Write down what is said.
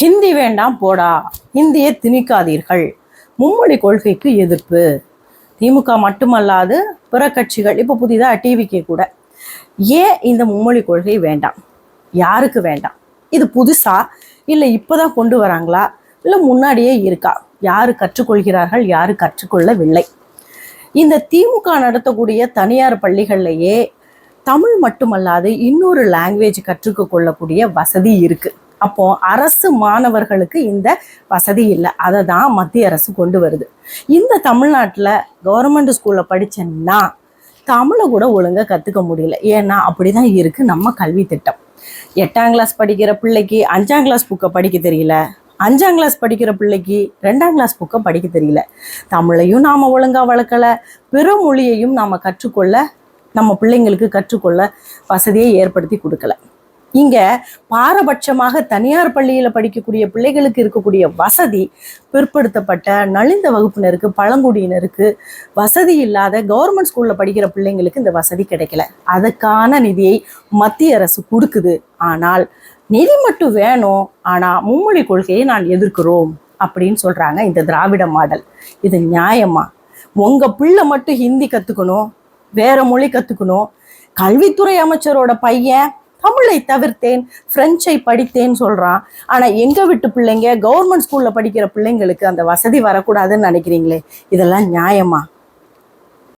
ஹிந்தி வேண்டாம் போடா ஹிந்தியை திணிக்காதீர்கள். மும்மொழி கொள்கைக்கு எதிர்ப்பு. திமுக மட்டுமல்லாது பிற கட்சிகள் இப்போ புதிதாக டிவிக்கு கூட. ஏன் இந்த மும்மொழி கொள்கை வேண்டாம்? யாருக்கு வேண்டாம்? இது புதுசா? இல்லை இப்போ தான் கொண்டு வராங்களா? இல்லை முன்னாடியே இருக்கா? யார் கற்றுக்கொள்கிறார்கள் யார் கற்றுக்கொள்ளவில்லை? இந்த திமுக நடத்தக்கூடிய தனியார் பள்ளிகள்லையே தமிழ் மட்டுமல்லாது இன்னொரு லாங்குவேஜ் கற்றுக்க கொள்ளக்கூடிய வசதி இருக்குது அப்போ அரசு மாணவர்களுக்கு இந்த வசதி இல்லை. அதை தான் மத்திய அரசு கொண்டு வருது. இந்த தமிழ்நாட்டில் கவர்மெண்ட் ஸ்கூலில் படித்தேன்னா தமிழை கூட ஒழுங்காக கற்றுக்க முடியல. ஏன்னா அப்படிதான் இருக்குது நம்ம கல்வி திட்டம். எட்டாம் கிளாஸ் படிக்கிற பிள்ளைக்கு அஞ்சாம் கிளாஸ் புக்கை படிக்க தெரியல. அஞ்சாம் கிளாஸ் படிக்கிற பிள்ளைக்கு ரெண்டாம் கிளாஸ் புக்கை படிக்க தெரியல. தமிழையும் நாம் ஒழுங்காக வளர்க்கல. பிற மொழியையும் நாம் கற்றுக்கொள்ள நம்ம பிள்ளைங்களுக்கு கற்றுக்கொள்ள வசதியை ஏற்படுத்தி கொடுக்கல. இங்கே பாரபட்சமாக தனியார் பள்ளியில் படிக்கக்கூடிய பிள்ளைகளுக்கு இருக்கக்கூடிய வசதி பிற்படுத்தப்பட்ட நலிந்த வகுப்பினருக்கு பழங்குடியினருக்கு வசதி இல்லாத கவர்மெண்ட் ஸ்கூலில் படிக்கிற பிள்ளைங்களுக்கு இந்த வசதி கிடைக்கல. அதுக்கான நிதியை மத்திய அரசு கொடுக்குது. ஆனால் நிதி மட்டும் வேணும். ஆனால் மும்மொழி கொள்கையை நான் எதிர்க்கிறோம் அப்படின்னு சொல்கிறாங்க இந்த திராவிட மாடல். இது நியாயமா? உங்கள் பிள்ளை மட்டும் ஹிந்தி கற்றுக்கணும் வேற மொழி கற்றுக்கணும் கல்வித்துறை அமைச்சரோட பையன் தமிழை தவிர்த்தேன் பிரெஞ்சை படித்தேன் சொல்கிறான் ஆனால் எங்கள் வீட்டு பிள்ளைங்க கவர்மெண்ட் ஸ்கூலில் படிக்கிற பிள்ளைங்களுக்கு அந்த வசதி வரக்கூடாதுன்னு நினைக்கிறீங்களே? இதெல்லாம் நியாயமா?